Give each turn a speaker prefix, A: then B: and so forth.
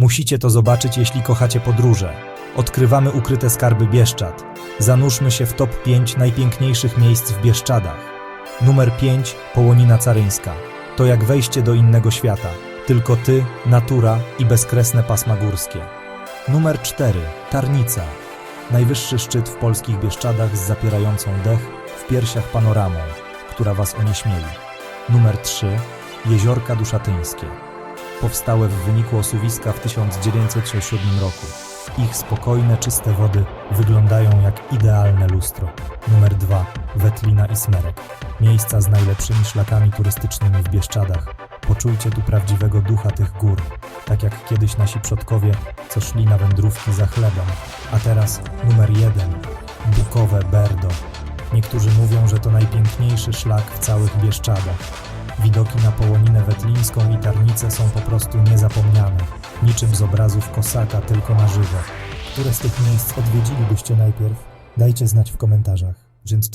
A: Musicie to zobaczyć, jeśli kochacie podróże. Odkrywamy ukryte skarby Bieszczad. Zanurzmy się w top 5 najpiękniejszych miejsc w Bieszczadach. Numer 5. Połonina Caryńska. To jak wejście do innego świata. Tylko ty, natura i bezkresne pasma górskie. Numer 4. Tarnica. Najwyższy szczyt w polskich Bieszczadach z zapierającą dech w piersiach panoramą, która was onieśmieli. Numer 3. Jeziorka Duszatyńskie. Powstałe w wyniku osuwiska w 1907 roku. Ich spokojne, czyste wody wyglądają jak idealne lustro. Numer 2. Wetlina i Smerek. Miejsca z najlepszymi szlakami turystycznymi w Bieszczadach. Poczujcie tu prawdziwego ducha tych gór, tak jak kiedyś nasi przodkowie, co szli na wędrówki za chlebem. A teraz numer 1. Bukowe Berdo. Niektórzy mówią, że to najpiękniejszy szlak w całych Bieszczadach. Widoki na Połoninę Wetlińską i Tarnicę są po prostu niezapomniane. Niczym z obrazów Kosaka, tylko na żywo. Które z tych miejsc odwiedzilibyście najpierw? Dajcie znać w komentarzach. Więc